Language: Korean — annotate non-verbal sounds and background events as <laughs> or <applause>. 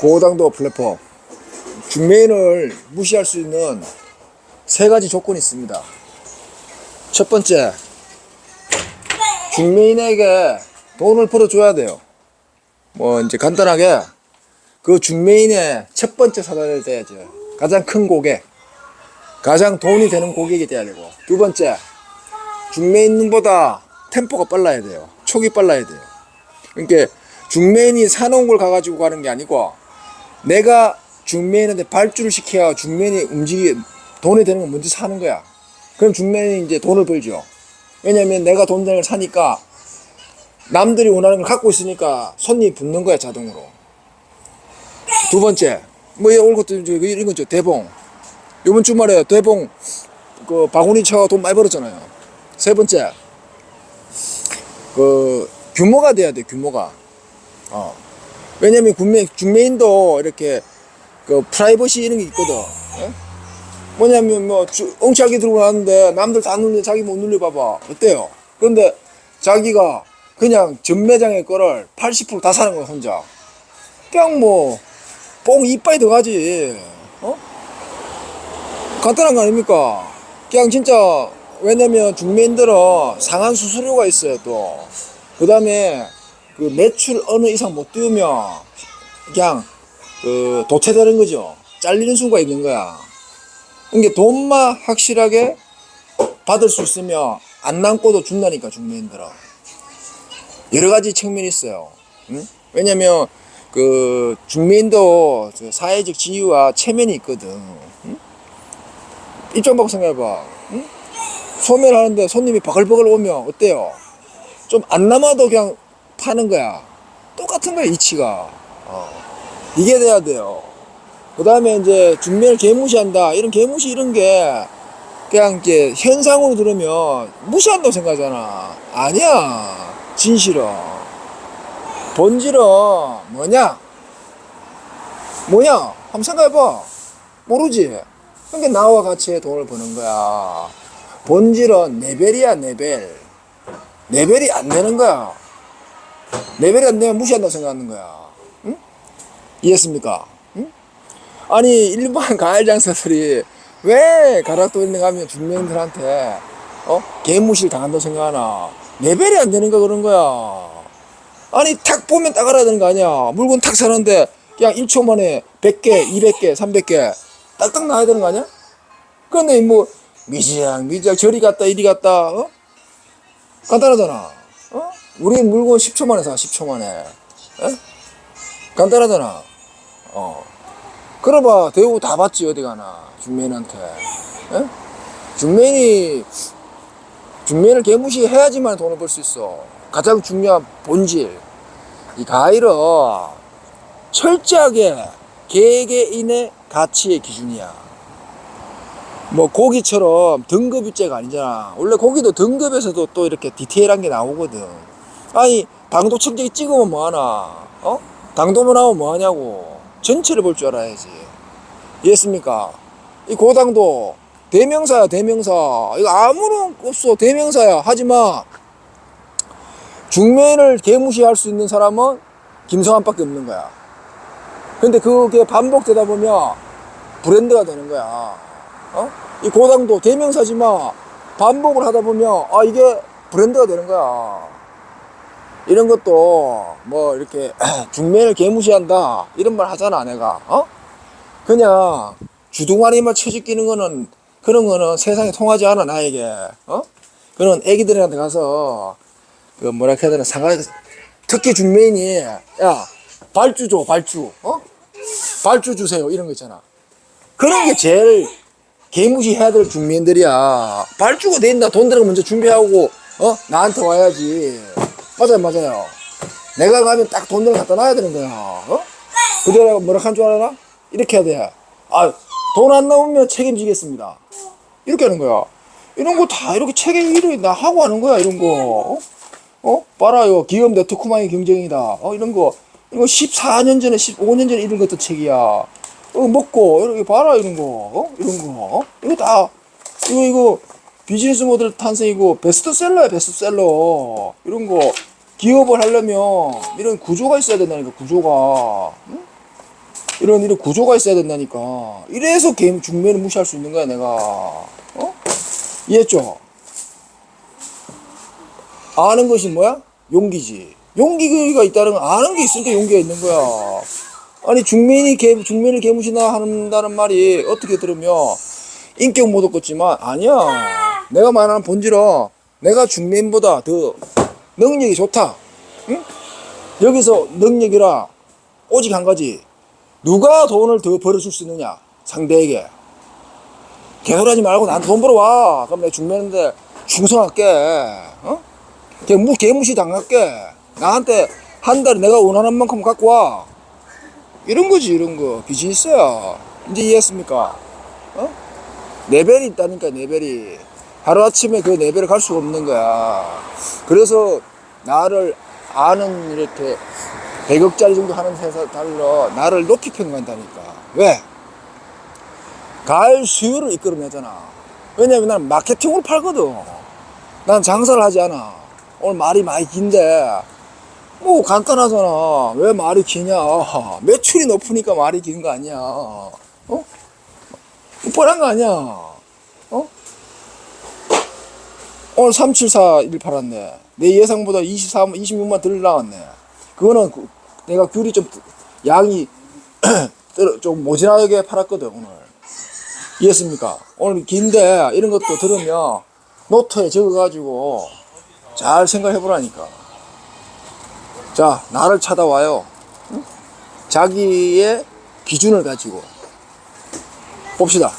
고당도 플랫폼 중매인을 무시할 수 있는 세 가지 조건이 있습니다. 첫 번째, 중매인에게 돈을 벌어줘야 돼요. 뭐 이제 간단하게 그 중매인의 첫 번째 사단이 돼야죠. 가장 큰 고객, 가장 돈이 되는 고객이 돼야 되고 두 번째, 중매인보다 템포가 빨라야 돼요. 촉이 빨라야 돼요. 그러니까 중매인이 사놓은 걸 가가지고 가는 게 아니고 내가 중매인한테 발주를 시켜야 중매인이 움직이 돈이 되는 건 먼저 사는 거야. 그럼 중매인이 이제 돈을 벌죠. 왜냐면 내가 돈 되는 걸 사니까 남들이 원하는 걸 갖고 있으니까 손님이 붙는 거야 자동으로. 두 번째, 뭐 이런 것도 이런 거죠 대봉. 이번 주말에 대봉 그 바구니 쳐돈 많이 벌었잖아요. 세 번째, 그 규모가 돼야 돼 규모가. 어. 왜냐면 군매, 중매인도 이렇게 그 프라이버시 이런 게 있거든. 예? 뭐냐면 뭐 주, 엉치하게 들고 나왔는데 남들 다 눌리는데 자기 못 눌려 봐봐. 어때요? 그런데 자기가 그냥 전매장의 거를 80%다 사는 거야 혼자. 그냥 뭐 뽕 이빨이 들어가지. 어? 간단한 거 아닙니까? 그냥 진짜 왜냐면 중매인들은 상한 수수료가 있어요 또. 그 다음에 그 매출 어느 이상 못 띄우면 그냥 그 도태되는 거죠. 잘리는 수가 있는 거야. 그러니까 돈만 확실하게 받을 수 있으면 안 남고도 준다니까 중매인들은. 여러 가지 측면이 있어요. 응? 왜냐면 그 중매인도 저 사회적 지위와 체면이 있거든. 응? 입장 바꿔 생각해봐. 응? 소매를 하는데 손님이 바글바글 오면 어때요? 좀 안 남아도 그냥 파는 거야. 똑같은 거야, 이치가. 어. 이게 돼야 돼요. 그 다음에 이제 중매를 개무시한다. 이런 개무시 이런 게 그냥 이렇게 현상으로 들으면 무시한다고 생각하잖아. 아니야. 진실은. 본질은 뭐냐? 뭐냐? 한번 생각해봐. 모르지? 그러니까 나와 같이 돈을 버는 거야. 본질은 레벨이야, 레벨. 레벨이 안 되는 거야. 레벨이 안 되면 무시한다고 생각하는 거야. 응? 이해했습니까? 응? 아니, 일반 <laughs> 가을 장사들이 왜 가락도 있는 가면 중매인들한테 어? 개무시를 당한다고 생각하나? 레벨이 안 되는 거 그런 거야. 아니, 탁 보면 딱 알아야 되는 거 아니야. 물건 탁 사는데 그냥 1초 만에 100개, 200개, 300개 딱딱 나와야 되는 거 아니야? 그런데 뭐 미지양, 미지양 저리 갔다 이리 갔다 어? 간단하잖아. 어? 우리 물건 10초 만에 사, 10초 만에. 에? 간단하잖아. 어. 그래봐, 대우 다 받지, 어디 가나. 중매인한테. 에? 중매인이, 중매인을 개무시해야지만 돈을 벌 수 있어. 가장 중요한 본질. 이 가일은 철저하게 개개인의 가치의 기준이야. 뭐 고기처럼 등급유죄가 아니잖아. 원래 고기도 등급에서도 또 이렇게 디테일한 게 나오거든. 아니 당도 측정기 찍으면 뭐하나? 어? 당도만 나오면 뭐하냐고. 전체를 볼 줄 알아야지. 이해했습니까? 이 고당도 대명사야 대명사. 이거 아무런 없어 대명사야. 하지만 중매인을 개무시할 수 있는 사람은 김성한밖에 없는 거야. 근데 그게 반복되다 보면 브랜드가 되는 거야. 어? 이 고당도 대명사지만 반복을 하다 보면 아 이게 브랜드가 되는 거야. 이런 것도 뭐 이렇게 <clears throat> 중매를 개무시한다 이런 말 하잖아 내가. 어? 그냥 주둥아리만 쳐지끼는 거는 그런 거는 세상에 통하지 않아 나에게. 어? 그런 애기들한테 가서 그 뭐라 해야 되나 상가 특히 중매인이 야 발주 줘 발주 어? 발주 주세요 이런 거 있잖아. 그런 게 제일 개무시해야 될 중매인들이야. 발주가 된다. 돈 들어가 먼저 준비하고, 어? 나한테 와야지. 맞아요, 맞아요. 내가 가면 딱돈 들어 갖다 놔야 되는 거야. 어? 그대로 뭐라 한 줄 알아? 이렇게 해야 돼. 아, 돈 안 나오면 책임지겠습니다. 이렇게 하는 거야. 이런 거 다 이렇게 책임 일을 나 하고 하는 거야, 이런 거. 어? 어? 봐라요. 기업 네트워크망의 경쟁이다. 어, 이런 거. 이거 14년 전에, 15년 전에 이런 것도 책이야. 어, 먹고, 이렇게 봐라, 이런 거. 어? 이런 거. 어? 이거 다, 이거, 이거, 비즈니스 모델 탄생이고, 베스트셀러야, 베스트셀러. 이런 거. 기업을 하려면, 이런 구조가 있어야 된다니까, 구조가. 응? 이런 이런 구조가 있어야 된다니까. 이래서 개인 중매를 무시할 수 있는 거야 내가. 어? 이해했죠? 아는 것이 뭐야? 용기지. 용기가 있다는 건 아는 게 있으니까 용기가 있는 거야. 아니 중매인이 개, 중매를 개무시나 한다는 말이 어떻게 들으면 인격 못 얻겠지만 아니야. 내가 말하는 본질은 내가 중매인보다 더 능력이 좋다. 응? 여기서 능력이라 오직 한 가지. 누가 돈을 더 벌어줄 수 있느냐? 상대에게. 개소리하지 말고 나한테 돈 벌어와. 그럼 내가 중매인데 충성할게. 어? 개무, 개무시 당할게. 나한테 한 달에 내가 원하는 만큼 갖고 와. 이런 거지, 이런 거. 비즈니스야. 이제 이해했습니까? 어? 레벨이 있다니까, 레벨이. 하루아침에 그 레벨을 갈 수가 없는 거야. 그래서 나를 아는 이렇게 100억짜리 정도 하는 회사 달러 나를 높이 평가한다니까. 왜? 가을 수요를 이끌어내잖아. 왜냐면 난 마케팅으로 팔거든. 난 장사를 하지 않아. 오늘 말이 많이 긴데, 뭐 간단하잖아. 왜 말이 기냐. 매출이 높으니까 말이 긴 거 아니야. 어? 뻔한 거 아니야. 어? 오늘 3741 팔았네. 내 예상보다 24, 26만 덜 나왔네. 그거는 그- 내가 귤이 좀 양이 <clears throat> 좀 모자라게 팔았거든 오늘. 이해했습니까? 오늘 긴데 이런 것도 들으면 노트에 적어가지고 잘 생각해 보라니까. 자, 나를 찾아와요. 응? 자기의 기준을 가지고 봅시다.